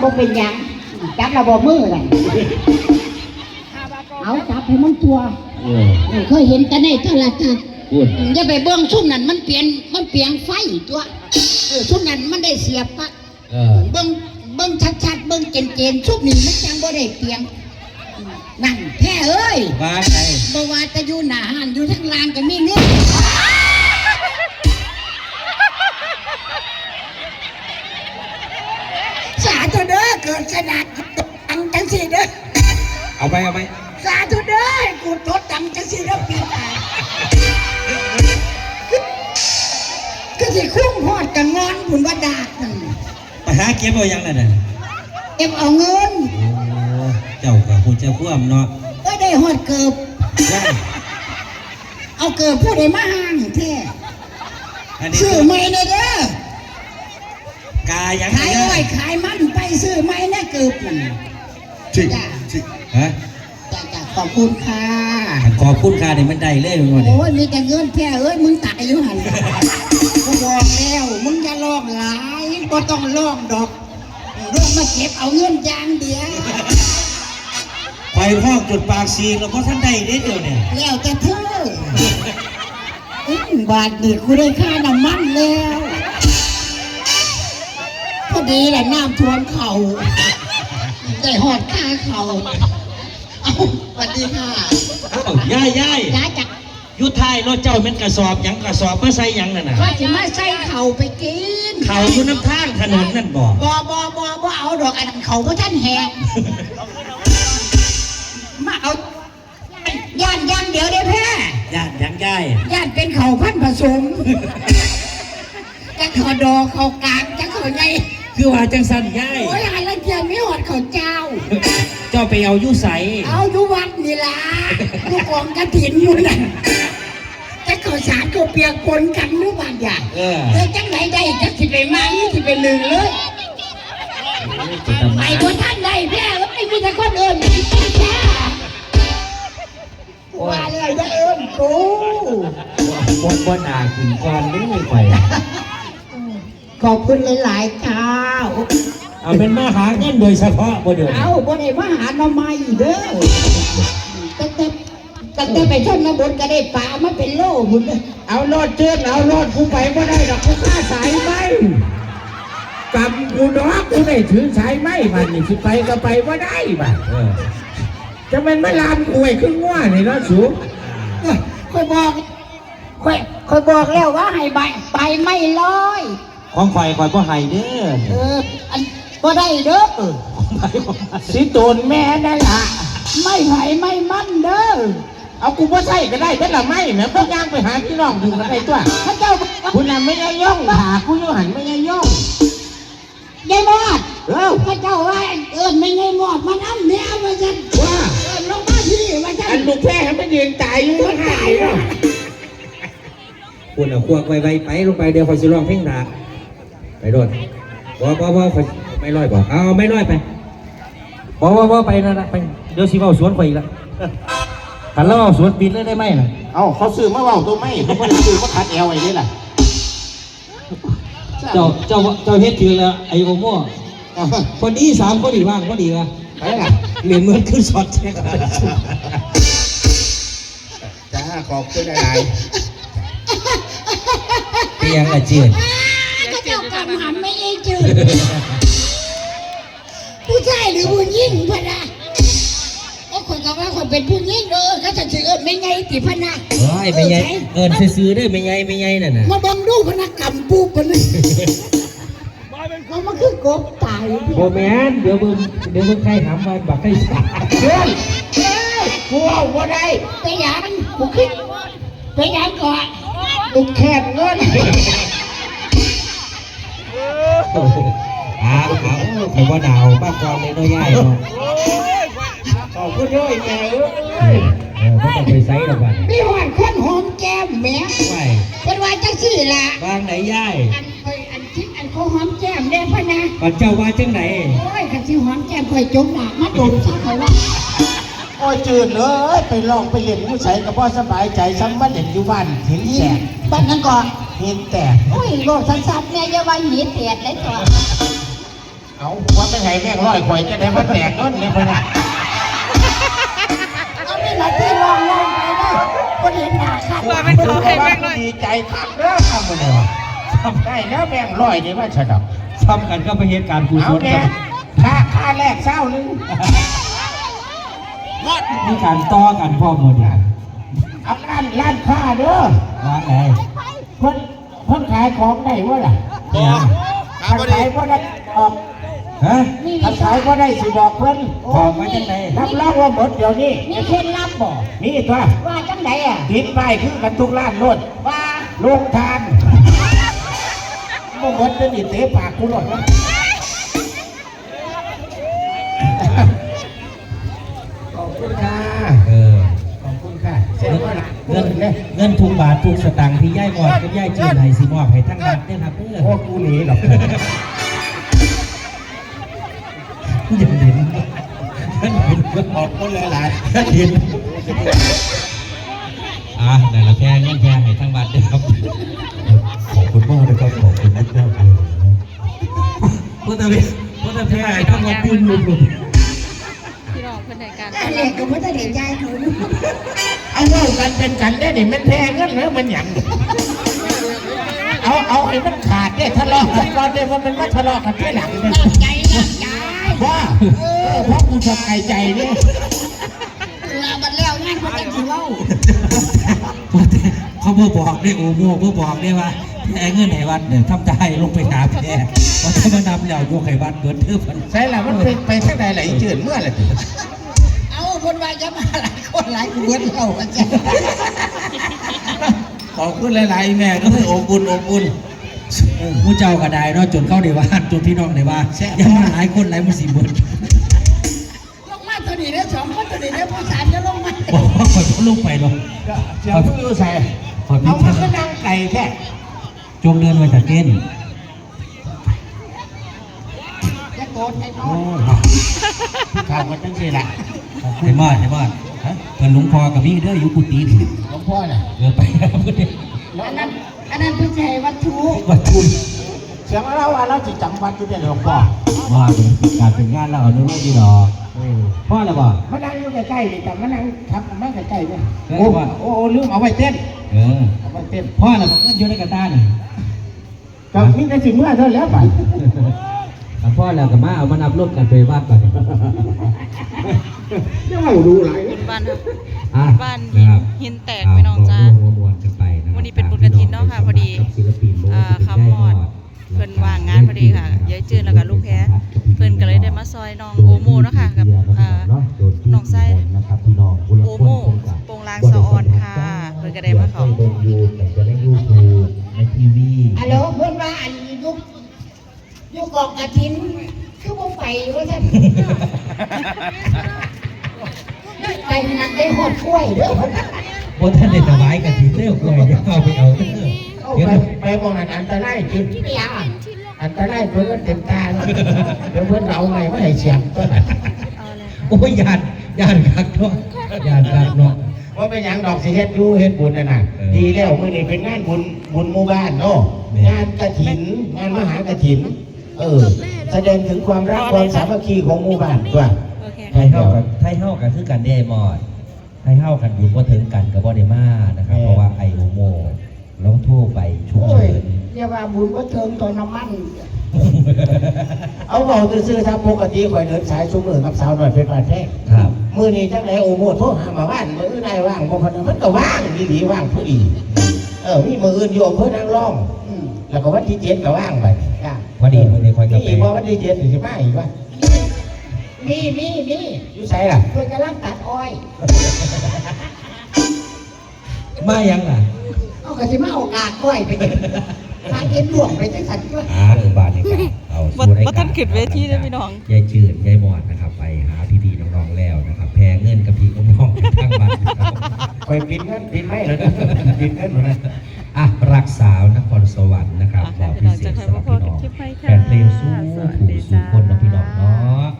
บ่เป็นหยังจับระบบมือเลยเอาจับให้มันตัวเออเออเคยเห็นแต่ในโทรทัศน์พูดอย่าไปเบิ่งชุ่มนั้นมันเปลี่ยนมันเปลี่ยนไฟตัวเออชุ่มนั้นมันได้เสียบปลั๊กเออเบิ่งเบิ่งชัดๆเบิ่งเจนๆชุ่มนี้มันจังบ่ได้เปลี่ยนนั่นแท้เอ้ยว่าไงบ่ว่าจะอยู่หน้าห้านอยู่ทั้งลานก็มีเงิน ธุเด้อเกิดขนาดตังจังสิเด้อเอาไปเอาไปสาธุเด้อให้กูทดตังจังสิเด้อปีหน้าก็สิคุ้มฮอดกับงอนบุญว่าดากนั่นไปหาเก็บเอายังนั่นน่ะเอ็มเอาเงินโอ้เจ้ากับคุณเจ้าควมเนาะก็ได้ฮอดเกิบว่าเอาเกิบผู้ใดมาห้างแท้อันนี้ซื้อไม่เด้อเด้อกายังขายอ้อยขายมันไป ซื้อไม่นะเกือบนั่นชิชิฮะจ้าจ้าขอบคุณค่ะ ขอบคุณค่าเนี่ยมันได้เลยมันโอ้ยมีแต่เงินแค่เอ้ยมึงตายอยู่หันกูบอกแล้วมึงอย่าลอกหลายก็ต้องลอกดอกลอกมาเก็บเอาเงินอย่างเดียวไปพ่อกจุดปากซีแล้วก็ท่านได้เด้เดียวเนี่ยแล้วแต่เธออื้อบาทนี่กูได้ค่าน้ำมันแล้ว พอดีแหละน้ำท่วมเขาได้หอดค่าเขาเอาสวัสดีค่ะอ้าวย่ายย่ายจ้าจักอยุทธายรถเจ้าเป็นกระสอบหยังกระสอบมาใส่หยังนั่นน่ะว่าจะมาใส่เข่าไปกินเขาอยู่น้ำทางถนนนั่นบอกบอบอบอบอเอาดอกอันนั้นเขาเพราะท่านแหกมาเอาย่านย่างเดี๋ยวได้แพ้ย่านหยังย่ายย่านเป็นเขาพันธุ์ผสมจะเขาดอกเขากลางจะเขาไง คือว่าจังสันย่ายโอ้ยอะไรเทียนไม่หอดเขาเจ้า เจ้าไปเอาอยุใสเอาอยู่วัดนี่ล่ะลูกกองกระถินอยู่น่ะจะเขาสารเขาเปียกปนกันหรือบางอย่างเออเออจังไหนได้จังสิไปมานี่สิไปลืมเลยไปบนท่านใดแพ้ก็ไม่มีแต่คนอื่นแพ้ว่าเลยจะเอิ้นกูบนบนอาขึ้นก่อนนี่ไปขอบคุณหลาย ๆ ค่ะ เอาเป็นมาหาเงินโดยเฉพาะบ่เดือดเอาบ่ได้มาหาหน่อไม้เด้อตั้งแต่ตั้งแต่ไปชนบทก็ได้ปลามาเป็นโลหุ่นเด้อเอารถเจือนเอารถกูไปก็ได้ดอกกูฆ่าสายไหมกำกูดอกกูได้ถือสายไหมบัดนี่สิไปก็ไปว่าได้บัดเออจะเป็นไม่ลามกูไอ้ขึ้นง่วนี่เนาะสูค่อยบอกค่อยค่อยบอกแล้วว่าให้ใบไปไม่ลอย ของข่อยข่อยบ่ให้เด้อเอออันบ่ได้เด้อของข่อยบ่ให้สิโตนแม่นั่นล่ะไม่ไผไม่มั่นเด้อเอากูว่าใส่ก็ได้แต่ละไม่แม่พวกย่างไปหาพี่น้องดูกันได้ตัวพระเจ้าคุณน่ะไม่ยย่องหากูอยูหันไม่ยย่องยายมอดเอ้าพระเจ้าว่าเอิญไม่ไงหมอดมันอ้ำเนี่ยมาจันว่าเอิญลงมาที่มาจัอันนลูกแพ้ให้มันยืนตายอยู่ข้างหน้าเนาะคุณเอาควงไวๆไปลงไปเดี๋ยวข่อยสิร้องเพลงดา ไปโดดบ่บ่บ่ข่อยไม่ร้อยบ่เอาไม่ร้อยไปบ่บ่บ่ไปนั่นน่ะไปเดี๋ยวสิเว้าสวนข่อยอีกละคันเราเว้าสวนปิดเลยได้ไหมน่ะเอาเขาซื้อมาเว่าตัวไม่เขาไม่ได้ซื้อมาขัดแอลไอ้นี่ล่ะเจ้าเจ้าเจ้าเฮ็ดถือแล้วไอ้โอโม่เอาพอดีสามพอดีว่างพอดีว่ะไปล่ะเหรียญเหมือนขึ้นช็อตแช็คจ้าขอบคุณอะไรเปียงอาเจียนพระเจ้ากำหันไม่เองจืดผู้ชายหรือผู้หญิงพะนะโอ้คนก็ว่าคนเป็นผู้หญิงเด้อก็จะถือเอิญไม่ไงติพะนะเฮ้ยไม่ไงเอิญซื้อๆได้ไม่ไงไม่ไงนั่นน่ะมาบังดูพนักกรรมปูปะนี่เขามาคือกบตายโบแมนเดี๋ยวมึงเดี๋ยวมึงใครถามมาบักให้สาเพื่อนกูเอาบ่ได้ไปหยังบุขึ้นไปหยังก่อนลูกแคบเงิน อ้าวอ้าวผมว่าดาวบ้านกองเลยน้อยใหญ่เนาะขอบคุณด้วยแม่เอ้เอยอเออไม่ต้องไปไซส์หรอกบ้านมีหวานคนหอมแก้มแม่ไม่เป็นว่าจังสี่ละบางไหนย่ายอันคอยอันคิดอันเขาหอมแก้มได้พะนะก่อนเจ้าว่าจังไหนโอ้ยคันที่หอมแก้มคอยจมหนักมาโดนสักเขาว่าโอ้ยจืดเลยไปลองไปเรียนผู้ใส่กับพ่อสบายใจซ้ำมาเด็ดอยู่บ้านเห็นแสงบ้านนั้นก่อน ห็นแต่โอ้ยโลดสั้นๆเนี่ยอย่าว่าหนีเตียดเลยตัวเอาเอาว่าไม่ไงแม่งร้อยข่อยจะได้มาแตกต้นเนี่ยพะนะเอาไม่หลัที่ลองลองไปนะคนเห็นหน้าขาดว่ามันเขาให้แม่งหน่อยดีใจคักเด้อทำมาเนี่ยทำได้แล้วแม่งร้อยนี่ว่าฉดับซ้ำกันก็ไปเหตุการณ์กุศเอาลเนี่ยค่าค่าแรกเศร้านึงมีการต่อกันพ่อหมดอย่างเอาร้านร้านค้าเด้อร้านไหนเพิ่น เพิ่นขายของได้วะล่ะเนี่ยถ้าขายก็ได้ออกฮะถ้าขายก็ได้สิบอกเพิ่นบอกไว้จังไหนรับรองว่าหมดเดี๋ยวนี้นี่เคล็ดลับบ่นี่ตัวว่าจังไดอะติดป้ายคือกันทุกร้านโลดว่า ลงทานบ่หมดจะนี่เตะปากกูหลดวะ เงินเงินทุกบาททุกสตางค์ที่ย่ายหมอดกับย่ายจีนให้สิมอบให้ทั้งบัตรเนี่ยครับเพื่อโอ้กูหนีหรอกอย่าเห็นท่านเห็นขอบคุณหลายท่านเห็นอะนั่นละแพงเงินแพงให้ทั้งบัตรด้วยครับๆขอบคุณมากเลยครับขอบคุณมากเลยพุทธวิพุทธแพงให้ทั้งบัตรยืนอยู่พี่น้องเพื่อนในการอันเล็กก็ไม่ได้เด็กใจเขาเอา เล่ากันเป็นกันได้ดิมันแพงเงินหรือมันหยังเอาเอาให้มันขาดได้ทะเลาะกันก่อนได้ว่ามันมาทะเลาะกันที่หลังเลยใจรักใจว่าเออเพราะกูชอบไก่ใจเนี่ยลาบัดแล้วงานเขาจะสิเว้าเขาบ่บอกได้โอโม่บ่บอกได้ว่าแพงเงินให้วัดเนี่ยทำได้ลงไปหาแพรว่าถ้ามานำแล้วยกให้วัดเกิดเทือพันใช่ละมันเป็นไปทางใดไหลจืดเมื่อไหร่เอา คนว่าจะมาหลายคนหลายกูเบิดเราอาจารย์ขอบคุณหลายๆแม่ก็คืออบอุ่นอบอุ่นผู้เจ้าก็ได้เนาะจนเข้าในบ้านจนพี่น้องในบ้านยังมาหลายคนหลายมันสิเบิดลงมาตัวนี้ได้สองคนตัวนี้ได้ผู้สามจะลงมาบอกว่าข่อยบ่ลงไปหรอกเดี๋ยวพี่อยู่ใส่ข่อยเอาพี่มาแค่ก็นั่งไก่แค่จงเดินไว้ตะเก้น โกรธไอ้น้อโอ้งยข่าวมันตั้งสิละไอ้มอดไอ้มอดฮะเพิ่นหลวงพ่อกับมีเด้ออยู่กุฏินี่หลวงพ่อน่ะเออไปครับเพิ่นอันนั้นอันนั้นเพื่อใช้วัตถุวัดทุนเสียงเราว่าเราจะจำวัดที่เป็นหลวงพ่อว่าเป็นการเป็นงานเราเอาเนื้อไม่ดีดอกพ่อแล้วบ่ มานั่งอยู่ใกล้ๆนี่แต่มานั่งทับมาใกล้ๆเนี่ยเออโอ้ว่า โอ้โอ้ลืมเอาไว้เต้นเออเอาไว้เต้นพ่อแล้วบ่เงินอยู่ในกระตานี่ ก็มีแต่สิเมื่อเท่าแล้วไป ถ้าพ่อแล้วก็มาเอามานับรวมกันไปวัดก่อนยังไม่รู้หลายบุญบ้านครับอะบ้านนะครับหินแตกไปน้องจ้าร่วมมวลกันไปะครับวันนี้เป็นบุญกฐินเนาะค่ะพอดีกับศิลปินโบอ่าที่เป็นคำมอดได้เพิ่นว่างงานพอดีค่ะยายจื้นแล้วก็ลูกแพ้เพิ่นก็เลยได้มาซอยน้องโอโมเนาะค่ะกับอ่าน้องไส้นะครับพี่น้องผู้ละโอคนโมเพิ่นก็โปรงลางสะออนค่ะเพิ่นก็ได้มาเขาเบิ่งอยู่แต่จะได้ยูทูบในทีวี ฮัลโหลเพื่อนว่าอันยุ คยุคกองกระถิน คือบ่ไปว่าท่านไปนักได้หดกล้วยเด้อบนท่านได้ถวายกันทีเร็วเลยจะเข้าไปเอาเด้อเอาเดี๋ยวไปนะไปมองอันอันตรายจุดที่ไม่อยากอันตรายเพื่อนเต็มตาแล้วเดี๋ยวเพื่อนเราไงไม่ให้เสียงก็ได้เอาเลยโอ้ยยานยานคักเนาะยานคักเนาะ ว่าเป็นหยังดอกสิเฮ็ดอยู่เฮ็ดบุญน่ะนะเออดีแล้วมื้อนี้เป็นงานบุญบุญหมู่บ้านเนาะแม่งานกฐินงานมหากฐิน เออ แสดงถึงความรักความสามัคคีของหมู่บ้านด้วยโอเคไทยเฮากันไทยเฮากันคือกันได้หมอดไทยเฮากันบุญบ่ถึงกันก็บ่ได้มานะครับ เพราะว่าไอโอโมลองโทรไปฉุกโอ้เฉิยนอย่าว่าบุญว่าเทิงตัวน้ำมันเอาบอกซื่อๆถ้าปกติข่อยเดินสายชุมือกับสาวหน่อยเป็นปาแท้ครับมื้อนี้จังไดโอโมโทรหามาบ้านมื้อใดว่างบ่พอมันก็ว่างดีๆว่างผู้อีเออมีมื้ออื่นอยู่อำเภอนางรองอืมแล้วก็วันที่เจ็ดก็ว่างไปจ้ะพ อดีวันนี้ค่อยกลับนี่ไปอีกว่าวันที่เจ็ดสิมาอีกว่ามีมีมีอยู่ไสล่ะเพื่อนกำลังตัดอ้อยมายังล่ะเอากระสิมาเอากากกล้วยไปกินทางเอ็นหลวงไปจังสันก็อ่าเออบาทนี่กันเอาบ่สู่รายบ่กาทัรนขึ้นเวทีเด้อพี่น้องยายจืดยายหมอดนะครับ ไปหาพี่ๆน้องๆแล้วนะครับ แพงเงินกับพี่น้องๆทั้งบ้านนะครับคอยปิดเงินปิดไม่เลยนะปิดเงินหมดเลยอะรักสาวนครสวรรค์นะครับอะบอกพิเศษสำหรับพี่ น้